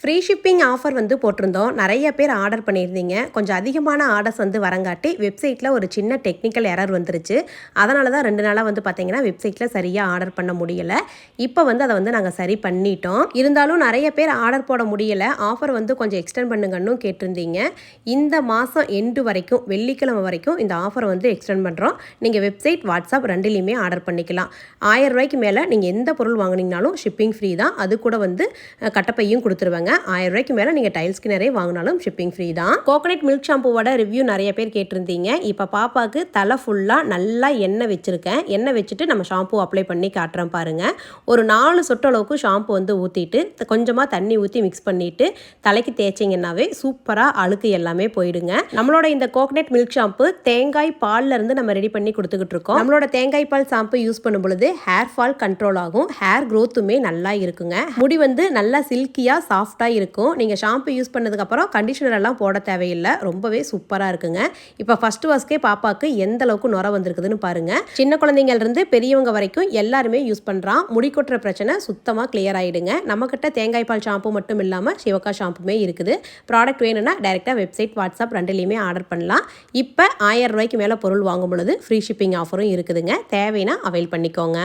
Free shipping offer வந்து போட்டிருந்தோம். நிறைய பேர் ஆர்டர் பண்ணியிருந்தீங்க. கொஞ்சம் அதிகமான ஆர்டர்ஸ் வந்து வரங்காட்டி வெப்சைட்டில் ஒரு சின்ன டெக்னிக்கல் எரர் வந்துருச்சு. அதனால தான் ரெண்டு நாளாக வந்து பார்த்தீங்கன்னா வெப்சைட்டில் சரியாக ஆர்டர் பண்ண முடியலை. இப்போ வந்து அதை வந்து நாங்கள் சரி பண்ணிட்டோம். இருந்தாலும் நிறைய பேர் ஆர்டர் போட முடியலை. ஆஃபர் வந்து கொஞ்சம் எக்ஸ்டெண்ட் பண்ணுங்கன்னு கேட்டிருந்தீங்க. இந்த மாதம் எண்டு வரைக்கும் வெள்ளிக்கிழமை வரைக்கும் இந்த ஆஃபர் வந்து எக்ஸ்டெண்ட் பண்ணுறோம் நீங்கள் வெப்சைட் வாட்ஸ்அப் ரெண்டுலேயுமே ஆர்டர் பண்ணிக்கலாம். ஆயிரம் ரூபாய்க்கு மேலே நீங்கள் எந்த பொருள் வாங்கினீங்கனாலும் ஷிப்பிங் ஃப்ரீ தான். அது கூட வந்து கட்டப்பையும் கொடுத்துருவாங்க. ஆயிரம் ரூபாய்க்கு மேலே நீங்கள் டைல்ஸ் கிணறே வாங்கினாலும் ஷிப்பிங் ஃப்ரீ தான். கோகனட் மில்க் ஷாம்புவோட ரிவ்யூ நிறைய பேர் கேட்டிருந்தீங்க. இப்போ பாப்பாவுக்கு தலை ஃபுல்லாக நல்லா எண்ணெய் வச்சுருக்கேன். எண்ணெய் வச்சுட்டு நம்ம ஷாம்பு அப்ளை பண்ணி காட்டுறோம் பாருங்கள் ஒரு நாலு சொட்டு அளவுக்கு ஷாம்பு வந்து ஊற்றிட்டு கொஞ்சமாக தண்ணி ஊற்றி மிக்ஸ் பண்ணிவிட்டு தலைக்கு தேய்ச்சிங்கன்னாவே சூப்பராக அழுக்கு எல்லாமே போயிடுங்க. நம்மளோட இந்த கோகனட் மில்க் ஷாம்பு தேங்காய் பால்ல இருந்து நம்ம ரெடி பண்ணி கொடுத்துக்கிட்டு இருக்கோம். நம்மளோட தேங்காய் பால் ஷாம்பு யூஸ் பண்ணும் பொழுது ஹேர் ஃபால் கண்ட்ரோல் ஆகும். ஹேர் க்ரோத்துமே நல்லா இருக்குங்க. முடி வந்து நல்லா சில்கியாக சாஃப்டாக இருக்கும். நீங்கள் ஷாம்பு யூஸ் பண்ணதுக்கப்புறம் கண்டிஷனர் எல்லாம் போட தேவையில்லை. ரொம்பவே சூப்பராக இருக்குங்க. இப்போ ஃபஸ்ட் வாஷ்க்கே பாப்பாவுக்கு எந்த அளவுக்கு நுர வந்திருக்குதுன்னு பாருங்க. சின்ன குழந்தைங்கள்ருந்து பெரியவங்க வரைக்கும் எல்லாருமே யூஸ் பண்ணுறான் முடி கொட்டுற பிரச்சனை சுத்தமாக கிளியர் ஆகிடுங்க நம்மக்கிட்ட தேங்காய் பால் ஷாம்பு மட்டும் இல்லாமல் சிவக்கா ஷாம்புமே இருக்குது. ப்ராடக்ட் வேணும்னா டைரெக்டாக வெப்சைட் வாட்ஸ்அப் ரெண்டுலேயுமே ஆர்டர் பண்ணலாம். இப்போ ஆயிரம் ரூபாய்க்கு மேலே பொருள் வாங்கும் பொழுது ஃப்ரீ ஷிப்பிங் ஆஃபரும் இருக்குதுங்க. தேவைன்னா அவைல் பண்ணிக்கோங்க.